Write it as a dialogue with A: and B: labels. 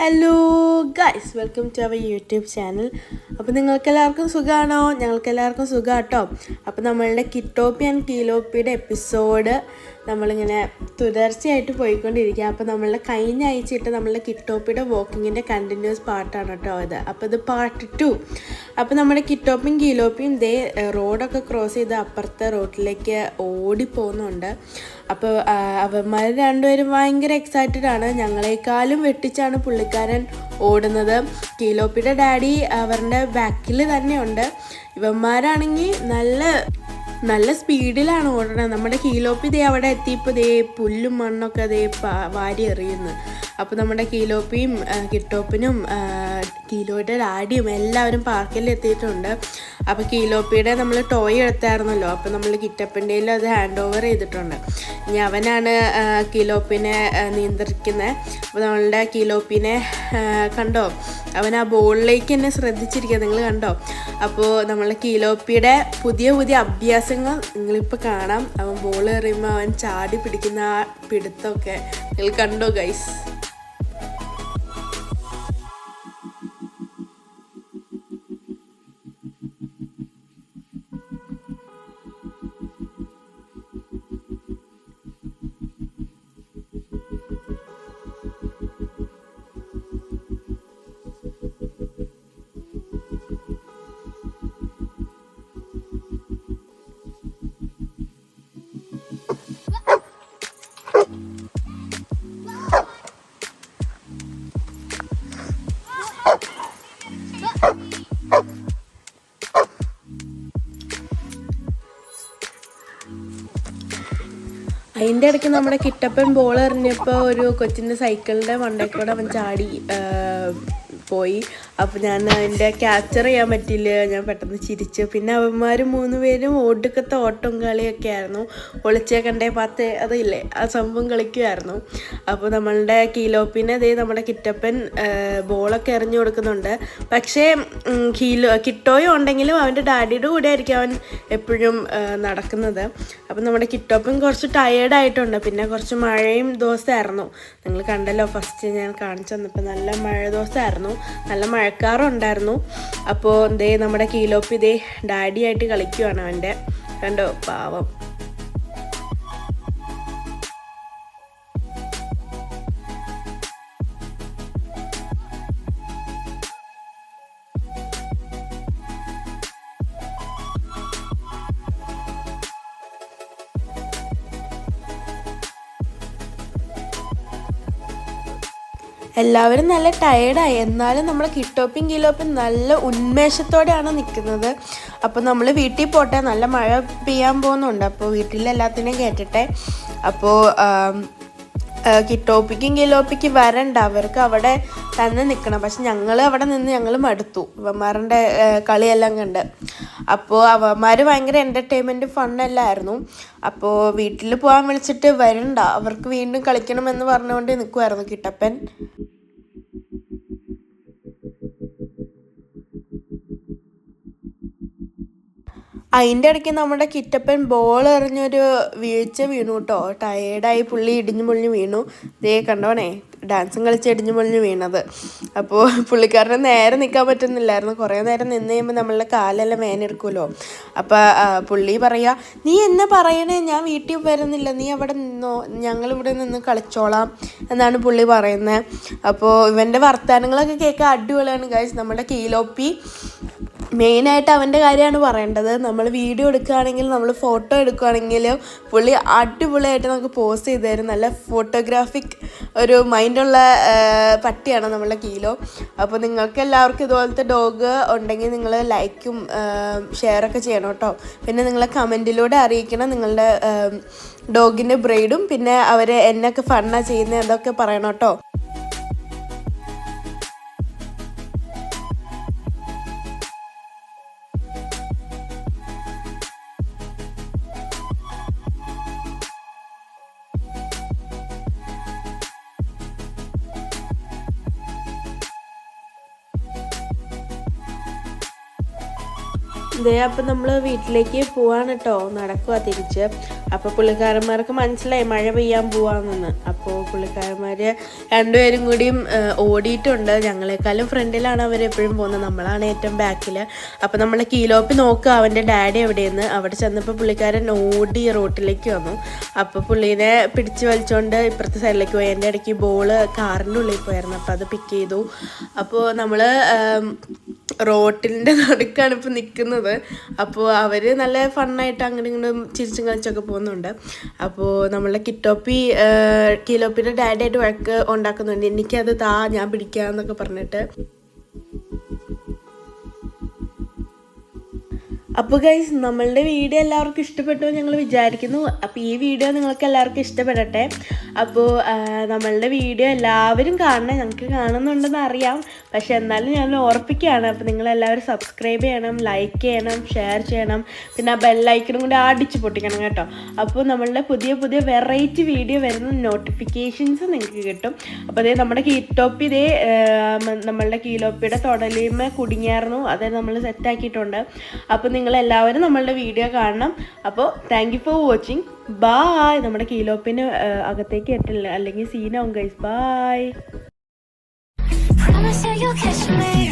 A: Hello guys welcome to our YouTube channel അപ്പോൾ നിങ്ങൾക്കെല്ലാവർക്കും സുഖമാണോ ഞങ്ങൾക്കെല്ലാവർക്കും സുഖമാട്ടോ അപ്പോൾ നമ്മളുടെ കിറ്റോപ്പി ആൻഡ് കീലോപ്പിയുടെ എപ്പിസോഡ് നമ്മളിങ്ങനെ തുടർച്ചയായിട്ട് പോയിക്കൊണ്ടിരിക്കുക അപ്പോൾ നമ്മളുടെ കഴിഞ്ഞ ആഴ്ചയിട്ട് നമ്മളുടെ കിറ്റോപ്പിയുടെ വോക്കിങ്ങിന്റെ കണ്ടിന്യൂസ് പാർട്ടാണ് കേട്ടോ ഇത്. അപ്പോൾ ഇത് പാർട്ട് ടു അപ്പോൾ നമ്മുടെ കിറ്റോപ്പിയും കീലോപ്പിയും ദേ റോഡൊക്കെ ക്രോസ് ചെയ്ത് അപ്പുറത്തെ റോഡിലേക്ക് ഓടി പോകുന്നുണ്ട് അപ്പോൾ അവന്മാർ രണ്ടുപേരും ഭയങ്കര എക്സൈറ്റഡ് ആണ്. ഞങ്ങളെക്കാളും വെട്ടിച്ചാണ് പുള്ളിക്കാരൻ ഓടുന്നത്. കീലോപ്പിയുടെ ഡാഡി അവരുടെ ബാക്കിൽ തന്നെയുണ്ട്. ഇവന്മാരാണെങ്കിൽ നല്ല നല്ല സ്പീഡിലാണ് ഓടണത് നമ്മുടെ കീലോപ്പി ദേ അവിടെ എത്തിയപ്പോൾ ദേ പുല്ലും മണ്ണൊക്കെ ദേ വാരി എറിയുന്നു. അപ്പോൾ നമ്മുടെ കീലോപ്പിയും കിട്ടോപ്പിനും കീലോയുടെ ഡാഡിയും എല്ലാവരും പാർക്കിൽ എത്തിയിട്ടുണ്ട്. അപ്പോൾ കീലോപ്പിയുടെ നമ്മൾ ടോയ് എടുത്തായിരുന്നല്ലോ. അപ്പോൾ നമ്മൾ കിറ്റപ്പന്റെയിൽ അത് ഹാൻഡ് ഓവർ ചെയ്തിട്ടുണ്ട്. ഇനി അവനാണ് കീലോപ്പിനെ നിയന്ത്രിക്കുന്നത് അപ്പോൾ നമ്മളുടെ കിലോപ്പിനെ കണ്ടോ? അവൻ ആ ബോളിലേക്ക് തന്നെ ശ്രദ്ധിച്ചിരിക്കുക നിങ്ങൾ കണ്ടോ? അപ്പോൾ നമ്മളെ കീലോപ്പിയുടെ പുതിയ പുതിയ അഭ്യാസങ്ങൾ നിങ്ങളിപ്പോൾ കാണാം. അവൻ ബോൾ എറിയുമ്പോൾ അവൻ ചാടി പിടിക്കുന്ന ആ പിടുത്തമൊക്കെ നിങ്ങൾ കണ്ടോ ഗൈസ് അതിന്റെ ഇടയ്ക്ക് നമ്മുടെ കിട്ടപ്പൻ ബോൾ എറിഞ്ഞപ്പോൾ ഒരു കൊച്ചിന്റെ സൈക്കിളിന്റെ മണ്ടയിൽ കൂടെ അവൻ ചാടി പോയി. അപ്പോൾ ഞാൻ അതിന്റെ ക്യാപ്ചർ ചെയ്യാൻ പറ്റില്ല ഞാൻ പെട്ടെന്ന് ചിരിച്ചു. പിന്നെ അവന്മാർ മൂന്ന് പേരും ഒടുക്കത്തെ ഓട്ടം കളിയൊക്കെ ആയിരുന്നു. ഒളിച്ചേ കണ്ടേ പാത്തേ അതില്ലേ? ആ സംഭവം കളിക്കുമായിരുന്നു അപ്പോൾ നമ്മളുടെ കീലോപ്പിനെ അതേ നമ്മുടെ കിറ്റപ്പൻ ബോളൊക്കെ എറിഞ്ഞു കൊടുക്കുന്നുണ്ട്. പക്ഷേ കീലോ കിട്ടോയും ഉണ്ടെങ്കിലും അവന്റെ ഡാഡിയുടെ കൂടെ ആയിരിക്കും അവൻ എപ്പോഴും നടക്കുന്നത്. അപ്പം നമ്മുടെ കിട്ടോപ്പൻ കുറച്ച് ടയേർഡായിട്ടുണ്ട് പിന്നെ കുറച്ച് മഴയും ദിവസമായിരുന്നു നിങ്ങൾ കണ്ടല്ലോ ഫസ്റ്റ് ഞാൻ കാണിച്ചു തന്നപ്പോൾ നല്ല മഴ ദിവസമായിരുന്നു നല്ല മഴക്കാറുണ്ടായിരുന്നു അപ്പോൾ ദേ നമ്മുടെ കീലോപ്പി ദേ ഡാഡിയായിട്ട് കളിക്കുവാണ് അവന്റെ. കണ്ടോ? പാവം. എല്ലാവരും നല്ല ടയേർഡായി എന്നാലും നമ്മൾ കിട്ടോപ്പും കിലോപ്പും നല്ല ഉന്മേഷത്തോടെയാണ് നിൽക്കുന്നത് അപ്പോൾ നമ്മൾ വീട്ടിൽ പോട്ടെ. നല്ല മഴ പെയ്യാൻ പോകുന്നുണ്ട്. അപ്പോൾ വീട്ടിലെല്ലാത്തിനെയും കേട്ടിട്ടെ. അപ്പോൾ കിട്ടോപ്പിക്കും കിലോപ്പിക്ക് വരണ്ട. അവർക്ക് അവിടെ തന്നെ നിൽക്കണം പക്ഷെ ഞങ്ങൾ അവിടെ നിന്ന് ഞങ്ങൾ മടുത്തു. ഇവന്മാരുടെ കളിയെല്ലാം കണ്ട്. അപ്പോൾ അവന്മാർ ഭയങ്കര എന്റർടൈൻമെന്റ് ഫണ്ണല്ലായിരുന്നു അപ്പോൾ വീട്ടിൽ പോകാൻ വിളിച്ചിട്ട് വരണ്ട അവർക്ക് വീണ്ടും കളിക്കണമെന്ന് പറഞ്ഞുകൊണ്ട് നിൽക്കുമായിരുന്നു കിട്ടപ്പൻ. അതിന്റെ ഇടയ്ക്ക് നമ്മുടെ കിറ്റപ്പൻ ബോൾ എറിഞ്ഞൊരു വീഴ്ച വീണു കേട്ടോ ടയേർഡായി പുള്ളി ഇടിഞ്ഞു പൊളിഞ്ഞ് വീണു. ദേ കണ്ടോണേ. ഡാൻസും കളിച്ച് ഇടിഞ്ഞു മൊഴിഞ്ഞു വീണത്. അപ്പോൾ പുള്ളിക്കാരന് നേരെ നിൽക്കാൻ പറ്റുന്നില്ലായിരുന്നു. കുറേ നേരം നിന്ന് കഴിയുമ്പോൾ നമ്മളുടെ കാലെല്ലാം വേനെടുക്കുമല്ലോ. അപ്പോൾ പുള്ളി പറയുക നീ എന്നെ പറയണേ? ഞാൻ വീട്ടിൽ വരുന്നില്ല. നീ അവിടെ നിന്നോ? ഞങ്ങളിവിടെ നിന്ന് കളിച്ചോളാം എന്നാണ് പുള്ളി പറയുന്നത് അപ്പോൾ ഇവന്റെ വർത്തമാനങ്ങളൊക്കെ കേൾക്കാൻ അടിപൊളിയാണ്. ഗൈസ് നമ്മുടെ കീലോപ്പി മെയിനായിട്ട് അവന്റെ കാര്യമാണ് പറയേണ്ടത്. നമ്മൾ വീഡിയോ എടുക്കുകയാണെങ്കിൽ നമ്മൾ ഫോട്ടോ എടുക്കുകയാണെങ്കിലും പുള്ളി അടിപൊളിയായിട്ട് നമുക്ക് പോസ്റ്റ് ചെയ്ത് തരും. നല്ല ഫോട്ടോഗ്രാഫിക് ഒരു മൈൻഡുള്ള പട്ടിയാണ് നമ്മളുടെ കീലോ. അപ്പോൾ നിങ്ങൾക്ക് എല്ലാവർക്കും ഇതുപോലത്തെ ഡോഗ് ഉണ്ടെങ്കിൽ നിങ്ങൾ ലൈക്കും ഷെയറൊക്കെ ചെയ്യണം കേട്ടോ. പിന്നെ നിങ്ങളെ കമന്റിലൂടെ അറിയിക്കണം നിങ്ങളുടെ ഡോഗിന്റെ ബ്രെയ്ഡും പിന്നെ അവരെ എന്നൊക്കെ ഫണ്ണാണ് ചെയ്യുന്നത് അതൊക്കെ പറയണം കേട്ടോ. ഇതേ അപ്പം നമ്മൾ വീട്ടിലേക്ക് പോവാണ് കേട്ടോ നടക്കുക തിരിച്ച്. അപ്പോൾ പുള്ളിക്കാരന്മാർക്ക് മനസ്സിലായി മഴ പെയ്യാൻ പോവാന്നെന്ന് അപ്പോൾ പുള്ളിക്കാരന്മാർ രണ്ടുപേരും കൂടിയും ഓടിയിട്ടുണ്ട്. ഞങ്ങളെക്കാളും ഫ്രണ്ടിലാണ് അവർ എപ്പോഴും പോകുന്നത്. നമ്മളാണ് ഏറ്റവും ബാക്കിൽ അപ്പോൾ നമ്മൾ കീലോപ്പി നോക്കുക അവന്റെ ഡാഡി എവിടെയെന്ന്. അവിടെ ചെന്നപ്പോൾ പുള്ളിക്കാരൻ ഓടി റോട്ടിലേക്ക് വന്നു. അപ്പോൾ പുള്ളീനെ പിടിച്ച് വലിച്ചുകൊണ്ട് ഇപ്പുറത്തെ സൈഡിലേക്ക് പോയി. എന്റെ ഇടയ്ക്ക് ബോൾ കാറിന്റെ ഉള്ളിൽ പോയായിരുന്നു. അപ്പോൾ അത് പിക്ക് ചെയ്തു. അപ്പോൾ നമ്മൾ റോട്ടിന്റെ നടുക്കാണ് ഇപ്പോൾ നിൽക്കുന്നത് അപ്പോൾ അവർ നല്ല ഫണ്ണായിട്ട് അങ്ങനെ ഇങ്ങോട്ടും ചിരിച്ചും കളിച്ചൊക്കെ പോകുന്നുണ്ട്. അപ്പോൾ നമ്മളെ കിറ്റോപ്പി കിലോപ്പിന്റെ ഡാഡിയായിട്ട് വഴക്ക് ഉണ്ടാക്കുന്നുണ്ട്. എനിക്കത് താ ഞാൻ പിടിക്കാന്നൊക്കെ പറഞ്ഞിട്ട്. അപ്പോൾ ഗൈസ് നമ്മളുടെ വീഡിയോ എല്ലാവർക്കും ഇഷ്ടപ്പെട്ടു ഞങ്ങൾ വിചാരിക്കുന്നു. അപ്പോൾ ഈ വീഡിയോ നിങ്ങൾക്ക് എല്ലാവർക്കും ഇഷ്ടപ്പെടട്ടെ. അപ്പോൾ നമ്മളുടെ വീഡിയോ എല്ലാവരും കാണണം. ഞങ്ങൾക്ക് കാണുന്നുണ്ടെന്ന് അറിയാം. പക്ഷെ എന്നാലും ഞാൻ ഓർപ്പിക്കുകയാണ്. അപ്പോൾ നിങ്ങളെല്ലാവരും സബ്സ്ക്രൈബ് ചെയ്യണം ലൈക്ക് ചെയ്യണം ഷെയർ ചെയ്യണം. പിന്നെ ആ ബെല്ലൈക്കനും കൂടി അടിച്ച് പൊട്ടിക്കണം കേട്ടോ. അപ്പോൾ നമ്മളുടെ പുതിയ പുതിയ വെറൈറ്റി വീഡിയോ വരുന്ന നോട്ടിഫിക്കേഷൻസ് നിങ്ങൾക്ക് കിട്ടും. അപ്പോൾ അതേ നമ്മുടെ കീറ്റോപ്പി ഇതേ നമ്മളുടെ കീലോപ്പിയുടെ തൊടലിമ കുടുങ്ങിയായിരുന്നു അതേ നമ്മൾ സെറ്റാക്കിയിട്ടുണ്ട് അപ്പോൾ നിങ്ങൾ എല്ലാവരും നമ്മളുടെ വീഡിയോ കാണണം. അപ്പോൾ താങ്ക് ഫോർ വാച്ചിങ് ബായ് നമ്മുടെ കീലോപ്പിന് അകത്തേക്ക് എത്തില്ല അല്ലെങ്കിൽ സീനാവും guys bye
B: Promise you you'll catch me.